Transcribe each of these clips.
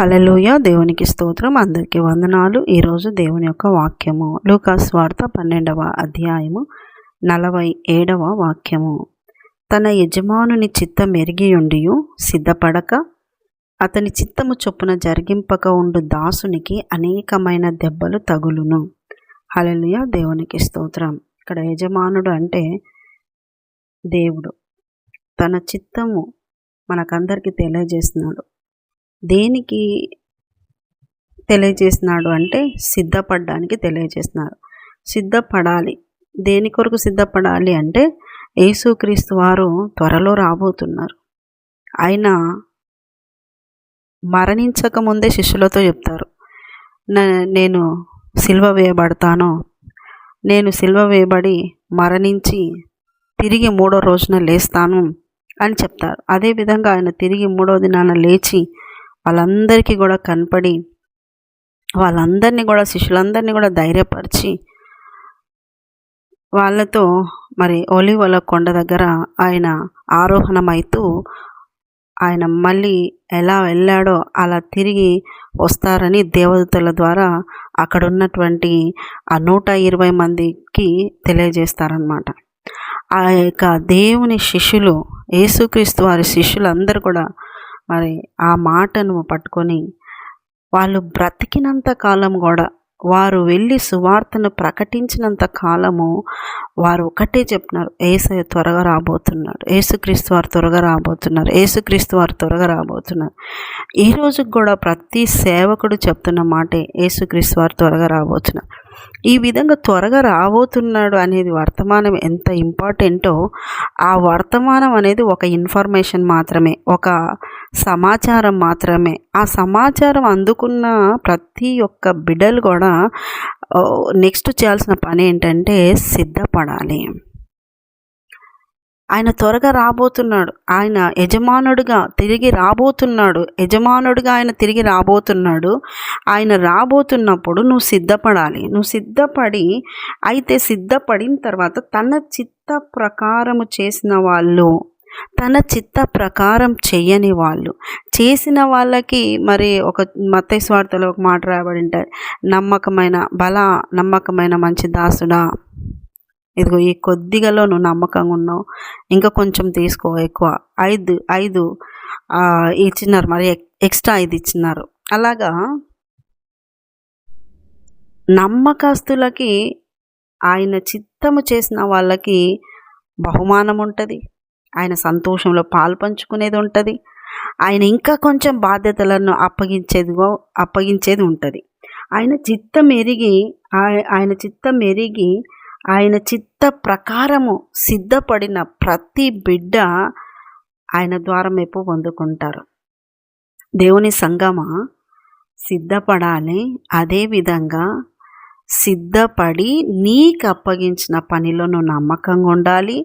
హలలుయ దేవునికి స్తోత్రం. అందరికీ వందనాలు. ఈరోజు దేవుని యొక్క వాక్యము. లూకాస్ వార్త పన్నెండవ అధ్యాయము నలభై ఏడవ వాక్యము. తన యజమానుని చిత్తం ఎరిగియుండి సిద్ధపడక అతని చిత్తము చొప్పున జరిగింపక ఉండు దాసునికి అనేకమైన దెబ్బలు తగులును. హలలుయ దేవునికి స్తోత్రం. ఇక్కడ యజమానుడు అంటే దేవుడు. తన చిత్తము మనకందరికీ తెలియజేస్తున్నాడు. దేనికి తెలియజేస్తున్నాడు అంటే సిద్ధపడడానికి తెలియజేస్తున్నారు. సిద్ధపడాలి. దేని కొరకు సిద్ధపడాలి అంటే యేసుక్రీస్తు వారు త్వరలో రాబోతున్నారు. ఆయన మరణించక ముందే శిష్యులతో చెప్తారు. నేను సిల్వ వేయబడతాను. నేను సిల్వ వేయబడి మరణించి తిరిగి మూడో రోజున లేస్తాను అని చెప్తారు. అదేవిధంగా ఆయన తిరిగి మూడో దినాన లేచి వాళ్ళందరికీ కూడా కనపడి వాళ్ళందరినీ కూడా శిష్యులందరినీ కూడా ధైర్యపరిచి వాళ్ళతో మరి ఒలివల కొండ దగ్గర ఆయన ఆరోహణమైతూ ఆయన మళ్ళీ ఎలా వెళ్ళాడో అలా తిరిగి వస్తారని దేవదూతల ద్వారా అక్కడ ఉన్నటువంటి ఆ నూట ఇరవై మందికి తెలియజేస్తారనమాట ఆ యొక్క దేవుని శిష్యులు యేసుక్రీస్తు వారి శిష్యులందరూ కూడా మరి ఆ మాటను పట్టుకొని వాళ్ళు బ్రతికినంత కాలం కూడా వారు వెళ్ళి సువార్తను ప్రకటించినంత కాలము వారు ఒకటే చెప్తున్నారు ఏసయ్య త్వరగా రాబోతున్నాడు ఏసుక్రీస్తు వారు త్వరగా రాబోతున్నారు ఏసుక్రీస్తు వారు త్వరగా రాబోతున్నారు. ఈ రోజుకి కూడా ప్రతి సేవకుడు చెప్తున్న మాటే ఏసుక్రీస్తు వారు త్వరగా రాబోతున్నారు. ఈ విధంగా త్వరగా రాబోతున్నాడు అనేది వర్తమానం ఎంత ఇంపార్టెంటో ఆ వర్తమానం అనేది ఒక ఇన్ఫర్మేషన్ మాత్రమే ఒక సమాచారం మాత్రమే. ఆ సమాచారం అందుకున్న ప్రతి ఒక్క బిడ్డలు కూడా నెక్స్ట్ చేయాల్సిన పని ఏంటంటే సిద్ధపడాలి. ఆయన త్వరగా రాబోతున్నాడు. ఆయన యజమానుడిగా తిరిగి రాబోతున్నాడు. యజమానుడిగా ఆయన తిరిగి రాబోతున్నాడు. ఆయన రాబోతున్నప్పుడు నువ్వు సిద్ధపడాలి. నువ్వు సిద్ధపడి అయితే సిద్ధపడిన తర్వాత తన చిత్త ప్రకారము చేసిన వాళ్ళు తన చిత్త ప్రకారం చేయని వాళ్ళు. చేసిన వాళ్ళకి మరి ఒక మతేశ్వార్తలో ఒక మాట రాయబడి ఉంటుంది నమ్మకమైన బల నమ్మకమైన మంచి దాసుడా. ఇదిగో ఈ కొద్దిగాలో నువ్వు నమ్మకంగా ఉన్నావు. ఇంకా కొంచెం తీసుకో ఎక్కువ. ఐదు ఐదు ఇచ్చినారు. మరి ఎక్స్ట్రా ఐదు ఇచ్చినారు. అలాగా నమ్మకస్తులకి ఆయన చిత్తము చేసిన వాళ్ళకి బహుమానం ఉంటుంది. ఆయన సంతోషంలో పాల్పంచుకునేది ఉంటుంది. ఆయన ఇంకా కొంచెం బాధ్యతలను అప్పగించేది అప్పగించేది ఉంటుంది. ఆయన చిత్తం ఎరిగి ఆయన చిత్తం ఎరిగి ఆయన చిత్త ప్రకారము సిద్ధపడిన ప్రతి బిడ్డ ఆయన ద్వారం వైపు పొందుకుంటారు దేవుని సంగమ? సిద్ధపడాలి. అదేవిధంగా సిద్ధపడి నీకు అప్పగించిన పనిలో నువ్వు నమ్మకంగా ఉండాలి.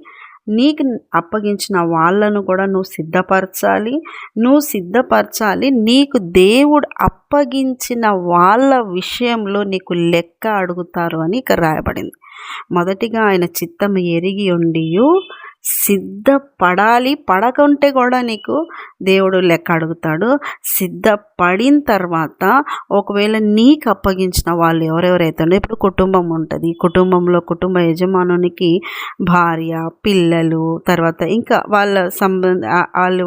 నీకు అప్పగించిన వాళ్ళను కూడా నువ్వు సిద్ధపరచాలి. నువ్వు సిద్ధపరచాలి. నీకు దేవుడు అప్పగించిన వాళ్ళ విషయంలో నీకు లెక్క అడుగుతారు అని ఇక్కడ రాయబడింది. మొదటిగా ఆయన చిత్తము ఎరిగి ఉండియు. సిద్ధపడాలి. పడకుంటే కూడా నీకు దేవుడు లెక్క అడుగుతాడు. సిద్ధపడిన తర్వాత ఒకవేళ నీకు అప్పగించిన వాళ్ళు ఎవరెవరైతే ఇప్పుడు కుటుంబం ఉంటుంది. కుటుంబంలో కుటుంబ యజమానునికి భార్య పిల్లలు తర్వాత ఇంకా వాళ్ళ సంబంధ వాళ్ళు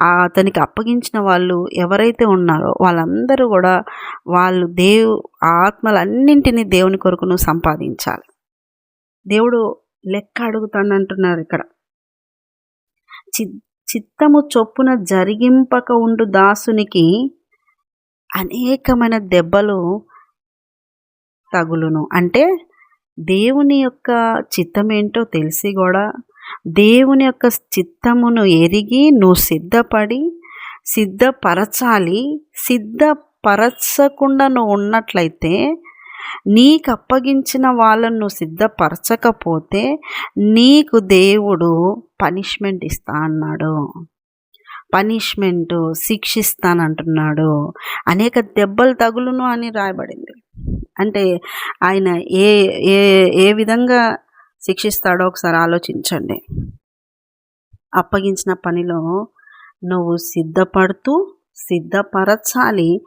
అతనికి అప్పగించిన వాళ్ళు ఎవరైతే ఉన్నారో వాళ్ళందరూ కూడా వాళ్ళు దేవు ఆత్మలన్నింటినీ దేవుని కొరకు నువ్వు సంపాదించాలి. దేవుడు లెక్క అడుగుతానంటున్నారు ఇక్కడ. చి చిత్తము చొప్పున జరిగింపక ఉండు దాసునికి అనేకమైన దెబ్బలు తగులును. అంటే దేవుని యొక్క చిత్తం ఏంటో తెలిసి కూడా దేవుని యొక్క చిత్తమును ఎరిగి నువ్వు సిద్ధపడి సిద్ధపరచాలి సిద్ధపరచకుండా నువ్వు ఉన్నట్లయితే నీకు అప్పగించిన వాళ్ళను నువ్వు సిద్ధపరచకపోతే నీకు దేవుడు పనిష్మెంట్ ఇస్తా అన్నాడు. పనిష్మెంటు శిక్షిస్తానంటున్నాడు. అనేక దెబ్బలు తగులును అని రాయబడింది. అంటే ఆయన ఏ ఏ ఏ విధంగా శిక్షిస్తాడో ఒకసారి ఆలోచించండి. అప్పగించిన పనిలో నువ్వు సిద్ధపడుతూ సిద్ధపరచాలి.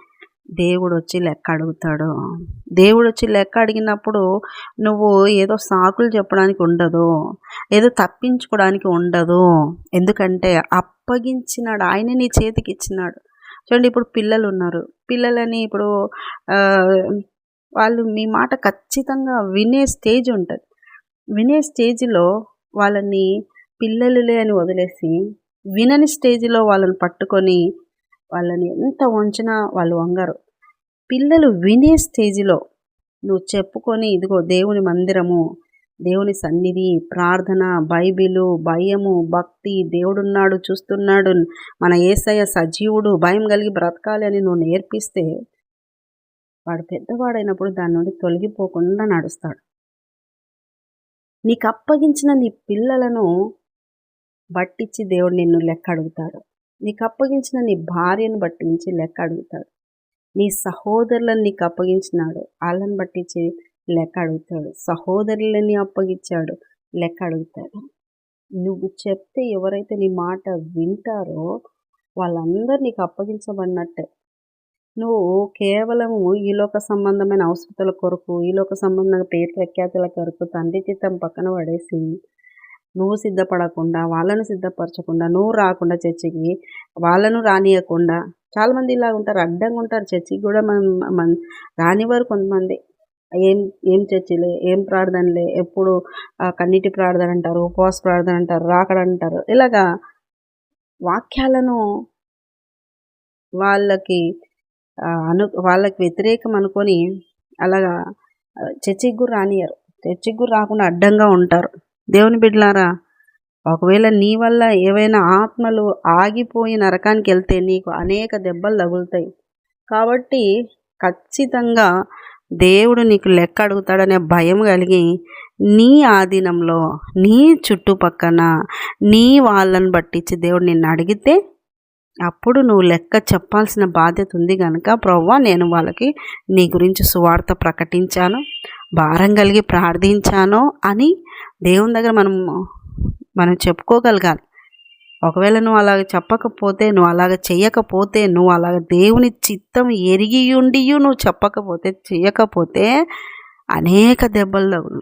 దేవుడు వచ్చి లెక్క అడుగుతాడు. దేవుడు వచ్చి లెక్క అడిగినప్పుడు నువ్వు ఏదో సాకులు చెప్పడానికి ఉండదు. ఏదో తప్పించుకోవడానికి ఉండదు. ఎందుకంటే అప్పగించినాడు. ఆయన నీ చేతికి ఇచ్చినాడు. చూడండి ఇప్పుడు పిల్లలు ఉన్నారు పిల్లలని ఇప్పుడు వాళ్ళు మీ మాట ఖచ్చితంగా వినే స్టేజ్ ఉంటుంది. వినే స్టేజ్లో వాళ్ళని పిల్లలులే అని వదిలేసి వినని స్టేజ్లో వాళ్ళని పట్టుకొని వాళ్ళని ఎంత వంచినా వాళ్ళు వంగరు. పిల్లలు వినే స్టేజ్లో నువ్వు చెప్పుకొని ఇదిగో దేవుని మందిరము దేవుని సన్నిధి ప్రార్థన బైబిలు భయము భక్తి దేవుడున్నాడు చూస్తున్నాడు మన ఏసయ్య సజీవుడు భయం కలిగి బ్రతకాలి అని నువ్వు నేర్పిస్తే వాడు పెద్దవాడైనప్పుడు దాని నుండి తొలగిపోకుండా నడుస్తాడు. నీకు అప్పగించిన నీ పిల్లలను బట్టించి దేవుడు నిన్ను లెక్క అడుగుతాడు నీకు అప్పగించిన నీ భార్యను బట్టించి లెక్క అడుగుతాడు. నీ సహోదరులను నీకు అప్పగించినాడు వాళ్ళని బట్టించి లెక్క అడుగుతాడు. సహోదరులని అప్పగించాడు. లెక్క అడుగుతాడు. నువ్వు చెప్తే ఎవరైతే నీ మాట వింటారో వాళ్ళందరూ నీకు అప్పగించబడినట్టే. నువ్వు కేవలము ఈలోక సంబంధమైన అవసరతల కొరకు ఈలోక సంబంధమైన పేరు ప్రఖ్యాతుల కొరకు తండ్రి చిత్తం పక్కన పడేసి నువ్వు సిద్ధపడకుండా వాళ్ళను సిద్ధపరచకుండా నువ్వు రాకుండా చర్చికి వాళ్ళను రానియకుండా. చాలామంది ఇలా ఉంటారు అడ్డంగా ఉంటారు. చర్చికి కూడా మనం మన రానివారు కొంతమంది. ఏం ఏం చర్చిలే ఏం ప్రార్థనలే ఎప్పుడు కన్నీటి ప్రార్థన అంటారు ఉపవాస ప్రార్థన అంటారు రాకడంటారు ఇలాగా వాక్యాలను వాళ్ళకి అను వాళ్ళకి వ్యతిరేకం అనుకొని అలాగా చర్చికి కూడా రానియరు చర్చికి కూడా రాకుండా అడ్డంగా ఉంటారు. దేవుని బిడ్డలారా ఒకవేళ నీ వల్ల ఏవైనా ఆత్మలు ఆగిపోయి నరకానికి వెళ్తే నీకు అనేక దెబ్బలు తగులుతాయి. కాబట్టి ఖచ్చితంగా దేవుడు నీకు లెక్క అడుగుతాడనే భయం కలిగి నీ ఆధీనంలో నీ చుట్టుపక్కన నీ వాళ్ళని పట్టించి దేవుడు నిన్ను అడిగితే అప్పుడు నువ్వు లెక్క చెప్పాల్సిన బాధ్యత ఉంది కనుక ప్రవ్వా నేను వాళ్ళకి నీ గురించి సువార్త ప్రకటించాను. భారం కలిగి ప్రార్థించానో అని దేవుని దగ్గర మనం మనం చెప్పుకోగలగాలి. ఒకవేళ నువ్వు అలాగ చెప్పకపోతే నువ్వు అలాగ చేయకపోతే నువ్వు అలాగ దేవుని చిత్తం ఎరిగి ఉండి నువ్వు చెప్పకపోతే చేయకపోతే అనేక దెబ్బలు తగులు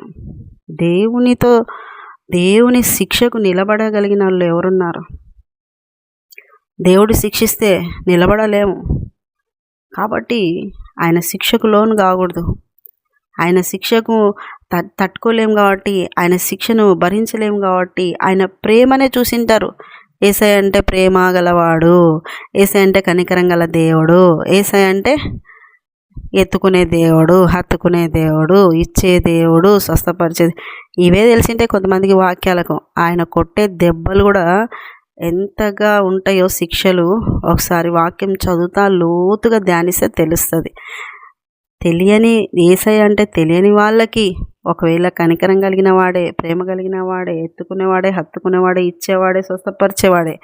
దేవునితో దేవుని శిక్షకు నిలబడగలిగిన వాళ్ళు ఎవరున్నారు? దేవుడు శిక్షిస్తే నిలబడలేము. కాబట్టి ఆయన శిక్షకు లోను కాకూడదు. ఆయన శిక్షకు త తట్టుకోలేము కాబట్టి ఆయన శిక్షను భరించలేము కాబట్టి ఆయన ప్రేమనే చూసింటారు. ఏసై అంటే ప్రేమ గలవాడు ఏసై అంటే కనికరం గల దేవుడు ఏసై అంటే ఎత్తుకునే దేవుడు హత్తుకునే దేవుడు ఇచ్చే దేవుడు స్వస్థపరిచేది ఇవే తెలిసింటే కొంతమందికి వాక్యాలకు ఆయన కొట్టే దెబ్బలు కూడా ఎంతగా ఉంటాయో శిక్షలు ఒకసారి వాక్యం చదువుతా లోతుగా ధ్యానిస్తే తెలుస్తుంది. తెలియని ఏసై అంటే తెలియని వాళ్ళకి ఒకవేళ కనికరం కలిగిన వాడే ప్రేమ కలిగిన వాడే ఎత్తుకునేవాడే హత్తుకునేవాడే ఇచ్చేవాడే స్వస్థపరిచేవాడే.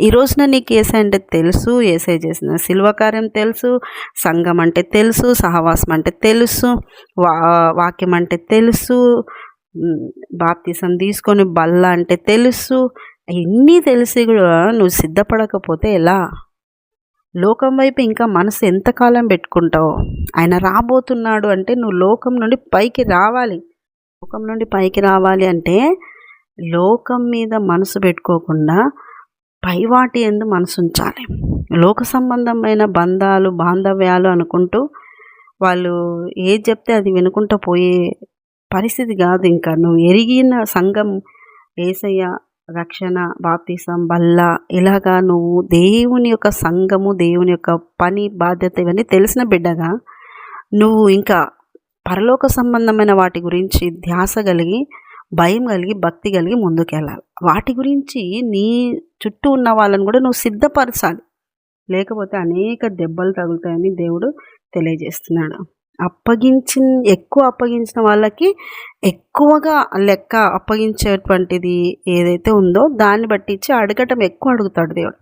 ఈ రోజున నీకు ఏసై అంటే తెలుసు ఏసై చేసిన శిల్వకార్యం తెలుసు సంఘం అంటే తెలుసు సహవాసం అంటే తెలుసు వా వాక్యం అంటే తెలుసు బాప్తిసం తీసుకొని బల్ల అంటే తెలుసు. అవన్నీ తెలిసి కూడా నువ్వు సిద్ధపడకపోతే ఎలా? లోకం వైపు ఇంకా మనసు ఎంతకాలం పెట్టుకుంటావు? ఆయన రాబోతున్నాడు అంటే నువ్వు లోకం నుండి పైకి రావాలి. లోకం నుండి పైకి రావాలి అంటే లోకం మీద మనసు పెట్టుకోకుండా పైవాటి ఎందు మనసు ఉంచాలి. లోక సంబంధమైన బంధాలు బాంధవ్యాలు అనుకుంటూ వాళ్ళు ఏది చెప్తే అది వినుకుంటూ పోయే పరిస్థితి కాదు ఇంకా. నువ్వు ఎరిగిన సంఘం ఏసయ్య రక్షణ బాప్తిసం బల్ల ఇలాగా నువ్వు దేవుని యొక్క సంఘము దేవుని యొక్క పని బాధ్యత ఇవన్నీ తెలిసిన బిడ్డగా నువ్వు ఇంకా పరలోక సంబంధమైన వాటి గురించి ధ్యాస కలిగి భయం కలిగి భక్తి కలిగి ముందుకెళ్ళాలి. వాటి గురించి నీ చుట్టూ ఉన్న వాళ్ళని కూడా నువ్వు సిద్ధపరచాలి. లేకపోతే అనేక దెబ్బలు తగులుతాయని దేవుడు తెలియజేస్తున్నాడు. అప్పగించిన ఎక్కువ అప్పగించిన వాళ్ళకి ఎక్కువగా లెక్క అప్పగించేటువంటిది ఏదైతే ఉందో దాన్ని బట్టించి అడగటం ఎక్కువ అడుగుతాడు దేవుడు.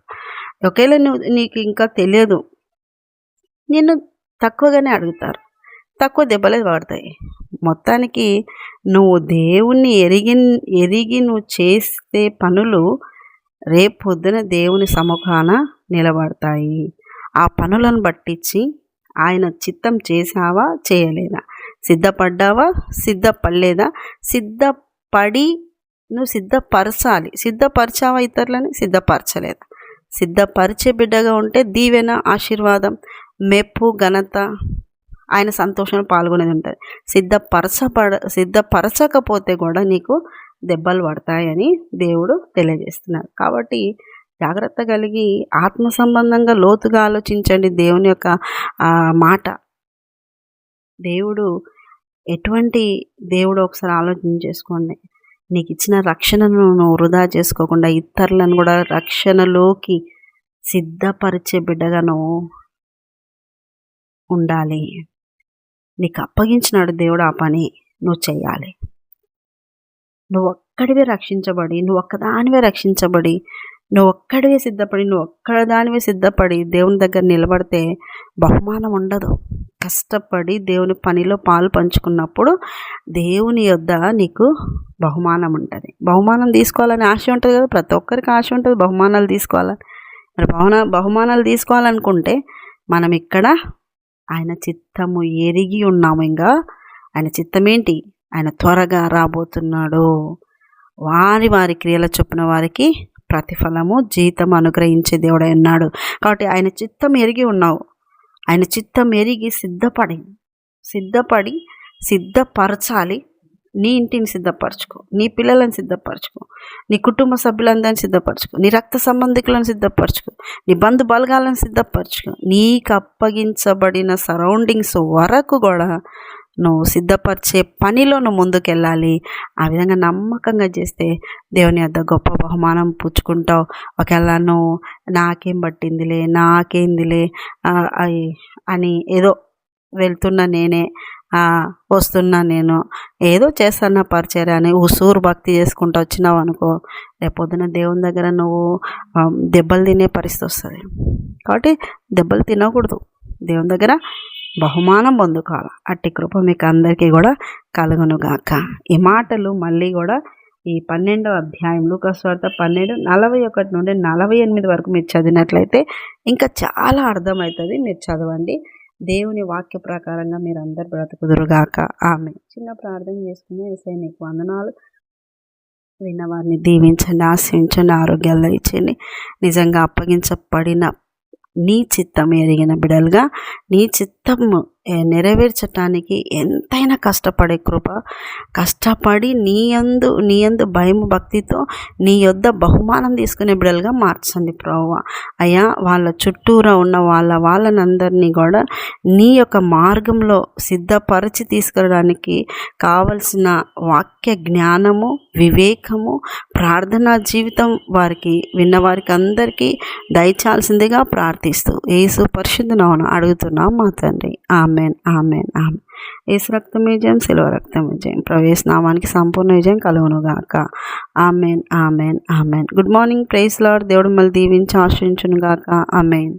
ఒకవేళ నువ్వు నీకు ఇంకా తెలియదు నిన్ను తక్కువగానే అడుగుతారు. తక్కువ దెబ్బలే పడతాయి మొత్తానికి నువ్వు దేవుణ్ణి ఎరిగి ఎరిగి నువ్వు చేస్తే పనులు రేపు పొద్దున దేవుని సముఖాన నిలబడతాయి. ఆ పనులను బట్టించి ఆయన చిత్తం చేసావా చేయలేదా? సిద్ధపడ్డావా? సిద్ధపడలేదా? సిద్ధపడి నువ్వు సిద్ధపరచాలి. సిద్ధపరచావా ఇతరులని? సిద్ధపరచలేదా? సిద్ధపరిచే బిడ్డగా ఉంటే దీవెన ఆశీర్వాదం మెప్పు ఘనత ఆయన సంతోషంలో పాల్గొనేది ఉంటుంది. సిద్ధపరచపడ సిద్ధపరచకపోతే కూడా నీకు దెబ్బలు పడతాయని దేవుడు తెలియజేస్తున్నారు. కాబట్టి జాగ్రత్త కలిగి ఆత్మ సంబంధంగా లోతుగా ఆలోచించండి దేవుని యొక్క మాట. దేవుడు ఎటువంటి దేవుడు ఒకసారి ఆలోచన చేసుకోండి. నీకు ఇచ్చిన రక్షణను నువ్వు వృధా చేసుకోకుండా ఇతరులను కూడా రక్షణలోకి సిద్ధపరిచే బిడ్డగా నువ్వు ఉండాలి. నీకు అప్పగించినాడు దేవుడు ఆ పని నువ్వు చేయాలి. నువ్వు ఒక్కడివే రక్షించబడి నువ్వు ఒక్కదానివే రక్షించబడి నువ్వు ఒక్కడివే సిద్ధపడి నువ్వు ఒక్కదానివే సిద్ధపడి దేవుని దగ్గర నిలబడితే బహుమానం ఉండదు. కష్టపడి దేవుని పనిలో పాలు పంచుకున్నప్పుడు దేవుని యొద్ద నీకు బహుమానం ఉంటుంది. బహుమానం తీసుకోవాలని ఆశ ఉంటుంది కదా? ప్రతి ఒక్కరికి ఆశ ఉంటుంది బహుమానాలు తీసుకోవాలని. మరి బహుమా బహుమానాలు తీసుకోవాలనుకుంటే మనం ఇక్కడ ఆయన చిత్తము ఎరిగి ఉన్నాము ఇంకా. ఆయన చిత్తం ఏంటి ఆయన త్వరగా రాబోతున్నాడు. వారి వారి క్రియల చొప్పున వారికి ప్రతిఫలము జీతం అనుగ్రహించే దేవుడై ఉన్నాడు. కాబట్టి ఆయన చిత్తం ఎరిగి ఉన్నావు. ఆయన చిత్తం ఎరిగి సిద్ధపడి సిద్ధపడి సిద్ధపరచాలి. నీ ఇంటిని సిద్ధపరచుకో. నీ పిల్లలను సిద్ధపరచుకో. నీ కుటుంబ సభ్యులందరిని సిద్ధపరచుకో. నీ రక్త సంబంధికులను సిద్ధపరచుకో. నీ బంధు బలగాలను సిద్ధపరచుకో. నీకు అప్పగించబడిన సరౌండింగ్స్ వరకు కూడా నువ్వు సిద్ధపరిచే పనిలో నువ్వు ముందుకెళ్ళాలి. ఆ విధంగా నమ్మకంగా చేస్తే దేవుని వద్ద గొప్ప బహుమానం పుచ్చుకుంటావు. ఒకవేళ నువ్వు నాకేం పట్టిందిలే నాకేందిలే అని ఏదో వెళ్తున్న నేనే వస్తున్నా నేను ఏదో చేస్తున్నా పరిచర్య అని ఉసూరు భక్తి చేసుకుంటూ వచ్చినావు అనుకో రేపొద్దున దేవుని దగ్గర నువ్వు దెబ్బలు తినే పరిస్థితి వస్తుంది. కాబట్టి దెబ్బలు తినకూడదు. దేవుని దగ్గర బహుమానం పొందుకోవాలి. అట్టి కృప మీకు అందరికీ కూడా కలుగునుగాక. ఈ మాటలు మళ్ళీ కూడా ఈ పన్నెండవ అధ్యాయం లూకస్వార్త పన్నెండు నలభై ఒకటి నుండి నలభై ఎనిమిది వరకు మీరు చదివినట్లయితే ఇంకా చాలా అర్థమవుతుంది. మీరు చదవండి. దేవుని వాక్య ప్రకారంగా మీరు అందరు బ్రతుకుదురుగాక. ఆమె చిన్న ప్రార్థన చేసుకుని వేసే నీకు వందనాలు. విన్నవారిని దీవించండి ఆశించండి ఆరోగ్యాలు ఇచ్చండి నిజంగా అప్పగించబడిన నీ చిత్తం ఎరిగిన బిడలుగా నీ చిత్తము నెరవేర్చటానికి ఎంతైనా కష్టపడే కృప కష్టపడి నీ అందు నీ అందు భయం భక్తితో నీ యొద్ద బహుమానం తీసుకునే బిడలుగా మార్చండి ప్రభు అయ్యా వాళ్ళ చుట్టూరా ఉన్న వాళ్ళ వాళ్ళనందరినీ కూడా నీ యొక్క మార్గంలో సిద్ధపరిచి తీసుకురావడానికి కావలసిన వాక్య జ్ఞానము వివేకము ప్రార్థనా జీవితం వారికి విన్నవారికి అందరికీ దయచాల్సిందిగా ప్రార్థిస్తూ ఏసు పరిశుద్ధ నవన అడుగుతున్నాం మా తండ్రి. ఆమె ఆమెన్ ఆమెన్ ఆమెన్. ఏసు రక్తం విజయం శిలువ రక్తం విజయం. ప్రవేశ నామానికి సంపూర్ణ విజయం కలుగునుగాక. Amen amen amen. Good morning praise Lord దేవుడు మళ్ళీ దీవించి ఆశ్రయించునుగాక. ఆమెన్.